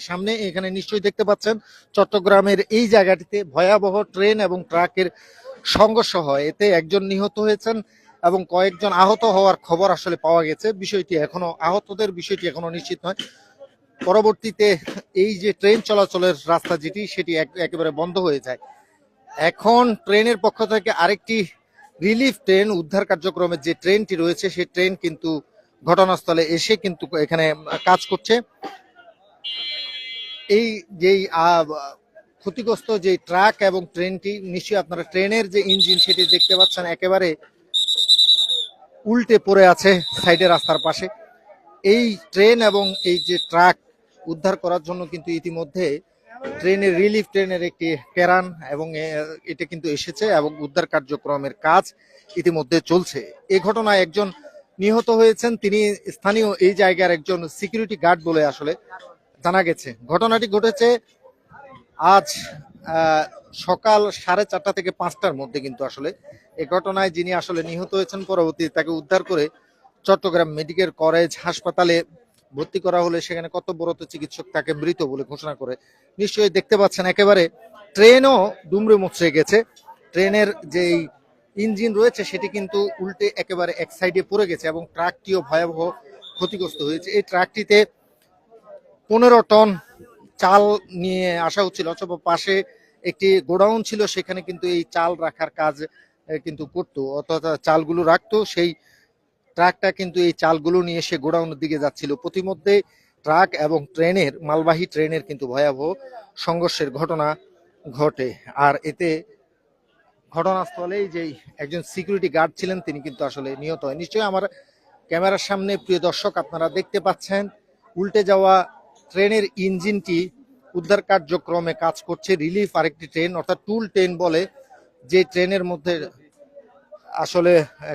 সামনে এখানে নিশ্চয়ই দেখতে পাচ্ছেন চট্টগ্রামের এই জায়গাটিতে ভয়াবহ ট্রেন এবং ট্রাকের সংঘর্ষ হয়। এতে একজন নিহত হয়েছেন এবং কয়েকজন আহত হওয়ার খবর আসলে পাওয়া গেছে। বিষয়টি এখনও, আহতদের বিষয়টি এখনও নিশ্চিত নয়। পরবর্তীতে এই যে ট্রেন চলাচলের রাস্তা যেটি, সেটি এক- একেবারে বন্ধ হয়ে যায়। এখন ট্রেনের পক্ষ থেকে আরেকটি রিলিফ ট্রেন উদ্ধার কার্যক্রমের যে ট্রেনটি রয়েছে সেই ট্রেন কিন্তু ঘটনাস্থলে এসে কিন্তু এখানে কাজ করছে। এই যেই ক্ষতিগ্রস্ত যে ট্রাক এবং ট্রেনটি, নিশ্চয়ই আপনারা ট্রেনের যে ইঞ্জিন সেটি দেখতে পাচ্ছেন, একেবারে উল্টে পড়ে আছে সাইডে রাস্তার পাশে। এই ট্রেন এবং এই যে ট্রাক উদ্ধার করার জন্য কিন্তু ইতিমধ্যে ট্রেনের রিলিফ ট্রেনের একটি কেরান এবং এটা কিন্তু এসেছে এবং উদ্ধার কার্যক্রমের কাজ ইতিমধ্যে চলছে। এ ঘটনায় একজন নিহত হয়েছেন। তিনি স্থানীয় এই জায়গার একজন সিকিউরিটি গার্ড বলে আসলে জানা গেছে। ঘটনাটি ঘটেছে আজ সকাল সাড়ে চারটা থেকে পাঁচটার মধ্যে কিন্তু আসলে। এই ঘটনায় যিনি আসলে নিহত হয়েছেন পরবর্তী তাকে উদ্ধার করে চট্টগ্রাম মেডিকেল কলেজ হাসপাতালে ভর্তি করা হলে সেখানে কর্তব্যরত চিকিৎসক তাকে মৃত বলে ঘোষণা করে। নিশ্চয়ই দেখতে পাচ্ছেন, একেবারে ট্রেনও দুমড়ে মুচড়ে গেছে। ট্রেনের যেই ইঞ্জিন রয়েছে, সেটি কিন্তু উল্টে একেবারে এক সাইডে পড়ে গেছে এবং ট্রাকটিও ভয়াবহ ক্ষতিগ্রস্ত হয়েছে। এই ট্রাকটিতে পনেরো টন চাল নিয়ে আসা হচ্ছিল, অথবা পাশে একটি গোডাউন ছিল, সেখানে কিন্তু এই চাল রাখার কাজ কিন্তু করতো। অর্থাৎ চালগুলো রাখতো, সেই ট্রাকটা কিন্তু এই চালগুলো নিয়ে সে গোডাউনের দিকে যাচ্ছিল। প্রতিমধ্যে ট্রাক এবং ট্রেনের, মালবাহী ট্রেনের কিন্তু ভয়াবহ সংঘর্ষের ঘটনা ঘটে। আর এতে ঘটনাস্থলেই যেই একজন সিকিউরিটি গার্ড ছিলেন, তিনি কিন্তু আসলে নিহত হয়। নিশ্চয়ই আমার ক্যামেরার সামনে প্রিয় দর্শক, আপনারা দেখতে পাচ্ছেন, উল্টে যাওয়া ট্রেনের ইঞ্জিনটি উদ্ধার কার্যক্রমে কাজ করছে, রিলিফ আরেকটি ট্রেন, অর্থাৎ টুল ট্রেন বলে যে ট্রেনের মধ্যে আসলে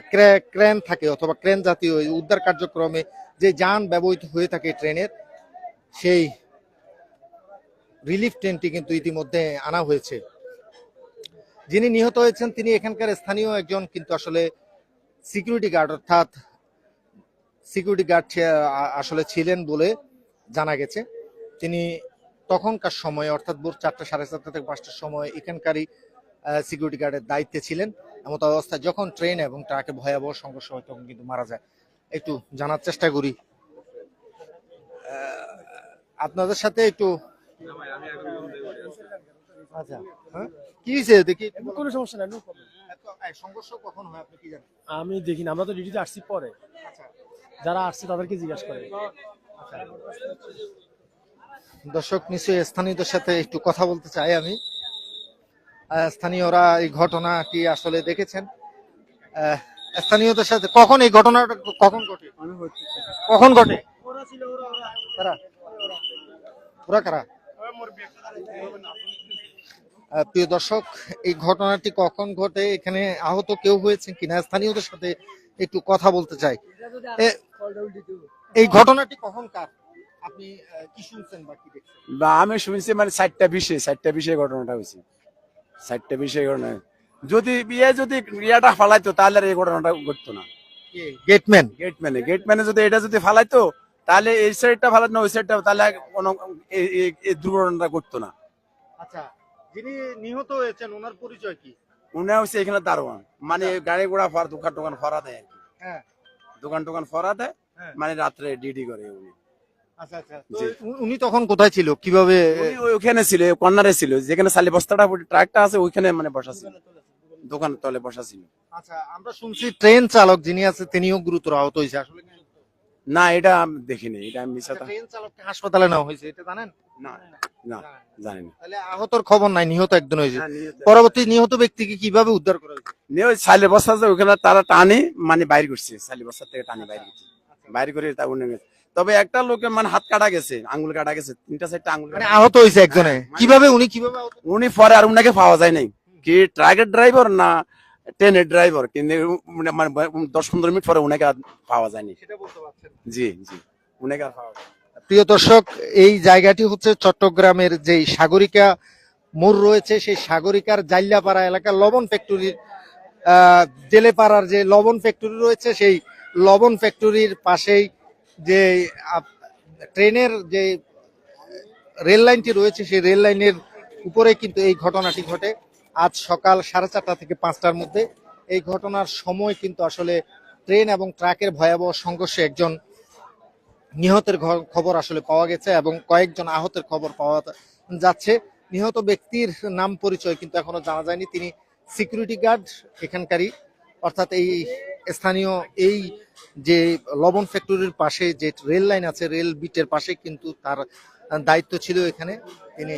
ক্রে- ক্রেন থাকে অথবা ক্রেন জাতীয় উদ্ধার কার্যক্রমে যে যান ব্যবহৃত হয়ে থাকে ট্রেনের, সেই রিলিফ ট্রেনটি কিন্তু ইতিমধ্যে আনা হয়েছে। যিনি নিহত হয়েছেন, তিনি এখানকার স্থানীয় একজন কিন্তু আসলে সিকিউরিটি গার্ড অর্থাৎ সিকিউরিটি গার্ড আসলে ছিলেন বলে জানা গেছে। তিনি তখনকার সময়ে অর্থাৎ ভোর চারটা সাড়ে চারটা থেকে পাঁচটার সময় এখানকারই সিকিউরিটি গার্ডের দায়িত্বে ছিলেন। এমত অবস্থায় যখন ট্রেন এবং ট্রাকে ভয়াবহ সংঘর্ষ হয় তখন কিন্তু মারা যায়। একটু জানার চেষ্টা করি। আপনাদের সাথে একটু আচ্ছা হ্যাঁ? কি হয়েছে? দেখি কোনো সমস্যা নাই সংঘর্ষ কখন হয় আপনি কি জানেন? আমি দেখিনি আমরা তো ডিউটিতে আসছি পরে। আচ্ছা। যারা আসছে তাদেরকে জিজ্ঞাসা করে দর্শক নিশ্চয়ই স্থানীয়দের সাথে একটু কথা বলতে চাই আমি। স্থানীয়রা এই ঘটনাটি আসলে দেখেছেন। স্থানীয়দের সাথে কখন এই ঘটনাটা কখন ঘটে? কখন ঘটে? কারা? ওরা কারা? প্রিয় দর্শক এই ঘটনাটি কখন ঘটে? এখানে আহত কেউ হয়েছে কিনা? স্থানীয়দের সাথে একটু কথা বলতে চাই। এই ঘটনাটি কখন কার? আপনি কি শুনছেন বা কি দেখছেন? বা আমি শুনছি মানে চারটা চারটা ঘটনাটা হয়েছে। চারটা ঘটনা যদি বিয়ে যদি ইয়াটা ফালাইতো তাহলে আর এই ঘটনাটা ঘটতো না। গেটম্যান? গেটম্যানে গেটম্যানে যদি এটা যদি ফালাইতো তাহলে এই সাইডটা ফালাতো না ওই সাইডটা তাহলে কোনো এই- দুর্ঘটনাটা ঘটতো না। আচ্ছা যিনি নিহত হয়েছেন ওনার পরিচয় কি? উনি হচ্ছে এখানে দারোয়ান। মানে গাড়ি ঘোড়া ফর দোকান টোকান ফরা দেয় হ্যাঁ। দোকান টোকান ফরা দেয়। মানে রাত্রে ডিউটি করে উনি। তো জি। উ- উনি তখন কোথায় ছিল? কীভাবে উনি ছিল কর্নারে ছিল। যেখানে সালি বস্তাটা ট্রাকটা আছে ওইখানে মানে বসা ছিল। দোকানের তলে বসা ছিল। আচ্ছা আমরা শুনছি ট্রেন চালক যিনি আছে তিনিও গুরুতর আহত হয়েছে। আসলে না এটা দেখিনি। এটা আমি ট্রেন চালককে হাসপাতালে নেওয়া হয়েছে এটা জানেন? না না জানি না। তাহলে আহতর খবর নাই নিহত একজন হয়েছে। হ্যাঁ, পরবর্তী নিহত ব্যক্তিকে কীভাবে উদ্ধার করা হয়েছে? সাইলে বস্তা ওখানে তারা টানে মানে বাইর করছে। সাইলে বস্তা থেকে টানে বাইর করছে। বাইর করে তা উনি গেছে। তবে একটা লোকের মানে হাত কাটা গেছে আঙ্গুল কাটা গেছে তিনটা চারটা আঙ্গুল মানে আহত হয়েছে একজনে। হ্যাঁ, মানে- কীভাবে উনি কীভাবে আহত? উনি পরে আর উনাকে পাওয়া যায় নাই। কি ট্রাকের ড্রাইভার না ট্রেনের ড্রাইভার? কিন্তু মানে দশ পনেরো মিনিট পরে উনাকে আর পাওয়া যায়নি সেটা বলতে পারছেন জি জি উনাকে আর পাওয়া যায় প্রিয় দর্শক এই জায়গাটি হচ্ছে চট্টগ্রামের যেই সাগরিকা মোড় রয়েছে সেই সাগরিকার জাইল্লাপাড়া এলাকার লবণ ফ্যাক্টরির আহ, জেলেপাড়ার যে লবণ ফ্যাক্টরি রয়েছে সেই লবণ ফ্যাক্টরির পাশেই যে ট্রেনের যে রেল লাইনটি রয়েছে, সেই রেল লাইনের উপরে কিন্তু এই ঘটনাটি ঘটে। আজ সকাল সাড়ে চারটা থেকে পাঁচটার মধ্যে এই ঘটনার সময় কিন্তু আসলে ট্রেন এবং ট্রাকের ভয়াবহ সংঘর্ষে একজন নিহতের খবর আসলে পাওয়া গেছে এবং কয়েকজন আহতের খবর পাওয়া যাচ্ছে। নিহত ব্যক্তির নাম পরিচয় কিন্তু এখনও জানা যায়নি। তিনি সিকিউরিটি গার্ড এখানকারই, অর্থাৎ এই স্থানীয় এই যে লবণ ফ্যাক্টরির পাশে যে রেল লাইন আছে, রেল বিটের পাশে কিন্তু তার দায়িত্ব ছিল এখানে। তিনি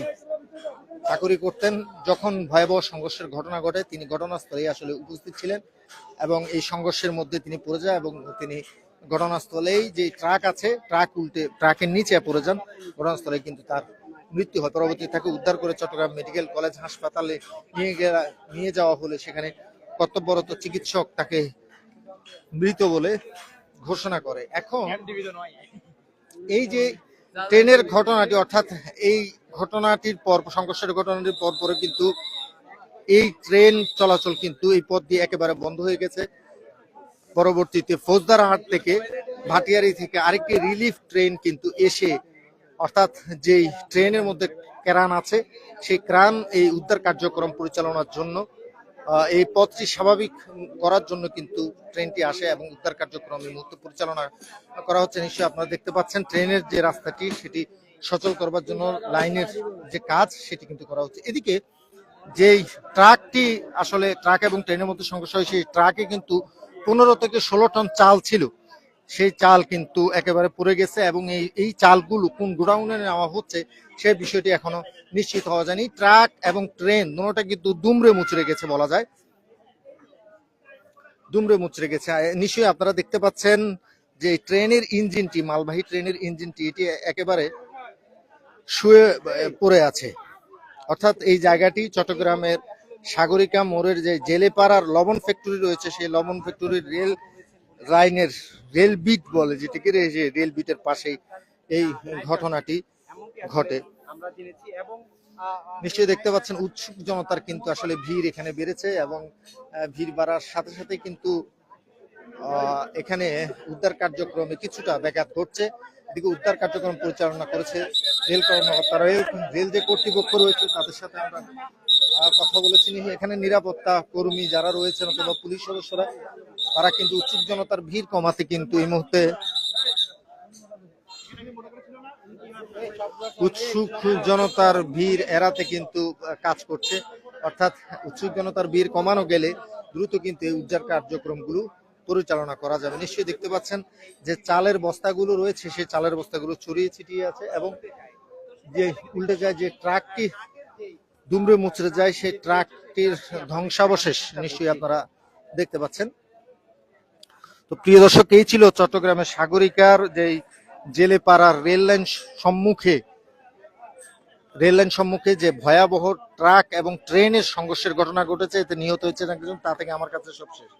চাকরি করতেন। যখন ভয়াবহ সংঘর্ষের ঘটনা ঘটে, তিনি ঘটনাস্থলে আসলে উপস্থিত ছিলেন এবং এই সংঘর্ষের মধ্যে তিনি পড়ে যায় এবং তিনি ঘটনাস্থলেই যে ট্রাক আছে, ট্রাক উল্টে, ট্রাকের নিচে পড়ে যান। ঘটনাস্থলে কিন্তু তার মৃত্যু হয়। পরবর্তী তাকে উদ্ধার করে চট্টগ্রাম মেডিকেল কলেজ হাসপাতালে নিয়ে নিয়ে যাওয়া হলে সেখানে কর্তব্যরত চিকিৎসক তাকে মৃত বলে ঘোষণা করে। এখন এই যে ট্রেনের ঘটনাটি অর্থাৎ এই ঘটনাটির পর সংঘর্ষের ঘটনাটির পর পরে কিন্তু এই ট্রেন চলাচল কিন্তু এই পথ দিয়ে একেবারে বন্ধ হয়ে গেছে। পরবর্তীতে ফৌজদারহাট থেকে ভাটিয়ারি থেকে আরেকটি রিলিফ ট্রেন কিন্তু এসে অর্থাৎ যেই ট্রেনের মধ্যে ক্রান আছে সেই ক্রান এই উদ্ধার কার্যক্রম পরিচালনার জন্য এই পথটি স্বাভাবিক করার জন্য কিন্তু ট্রেনটি আসে এবং উদ্ধার কার্যক্রম এই মুহূর্তে পরিচালনা করা হচ্ছে। নিশ্চয়ই আপনারা দেখতে পাচ্ছেন, ট্রেনের যে রাস্তাটি, সেটি সচল করবার জন্য লাইনের যে কাজ, সেটি কিন্তু করা হচ্ছে। এদিকে যেই ট্রাকটি আসলে ট্রাক এবং ট্রেনের মধ্যে সংঘর্ষ হয়, সেই ট্রাকে কিন্তু পনেরো থেকে ষোলো টন চাল ছিল। সেই চাল কিন্তু একেবারে পড়ে গেছে এবং এই এই চালগুলো কোন গোডাউনে নেওয়া হচ্ছে সে বিষয়টি এখনও নিশ্চিত হওয়া যায়নি। ট্রাক এবং ট্রেন দুটোটা কিন্তু দুমড়ে মুচড়ে গেছে বলা যায়। দুমড়ে মুচড়ে গেছে। নিশ্চয়ই আপনারা দেখতে পাচ্ছেন যে ট্রেনের ইঞ্জিনটি, মালবাহী ট্রেনের ইঞ্জিনটি, এটি একেবারে শুয়ে পড়ে আছে। অর্থাৎ এই জায়গাটি চট্টগ্রামের সাগরিকা মোড়ের যে জেলেপাড়ার লবণ ফ্যাক্টরি রয়েছে, সেই লবণ ফ্যাক্টরির রেল লাইনের রেল বিট বলে যেটিকে, রে- যে রেল বিটের পাশেই এই ঘটনাটি ঘটে। নিশ্চয়ই দেখতে পাচ্ছেন, উৎসুক জনতার কিন্তু আসলে ভিড় এখানে বেড়েছে এবং ভিড় বাড়ার সাথে সাথে কিন্তু এখানে উদ্ধার কার্যক্রমে কিছুটা ব্যাঘাত ঘটছে। এদিকে উদ্ধার কার্যক্রম পরিচালনা করেছে রেল কর্মকর্তা রেল রেল যে কর্তৃপক্ষ রয়েছে তাদের সাথে আমরা কথা বলেছি। এখানে নিরাপত্তা কর্মী যারা রয়েছেন অথবা পুলিশ সদস্যরা তারা কিন্তু উৎসুক জনতার ভিড় কমাতে কিন্তু এই মুহূর্তে। উৎসুক জনতার ভিড় এড়াতে কিন্তু কাজ করছে। অর্থাৎ উৎসুক জনতার ভিড় কমানো গেলে দ্রুত কিন্তু এই উদ্ধার কার্যক্রমগুলো পরিচালনা করা যাবে। নিশ্চয়ই দেখতে পাচ্ছেন যে চালের বস্তাগুলো রয়েছে, সেই চালের বস্তাগুলো ছড়িয়ে ছিটিয়ে আছে এবং যে উল্টে যায় যে ট্রাকটি দুমড়ে মুচড়ে যায়, সেই ট্রাকটির ধ্বংসাবশেষ নিশ্চয়ই আপনারা দেখতে পাচ্ছেন। তো প্রিয় দর্শক, এই ছিল চট্টগ্রামের সাগরিকার যেই জেলেপাড়ার রেল লাইন সম্মুখে, রেল লাইন সম্মুখে যে ভয়াবহ ট্রাক এবং ট্রেনের সংঘর্ষের ঘটনা ঘটেছে, এতে নিহত হয়েছে তা থেকে আমার কাছে সব শেষ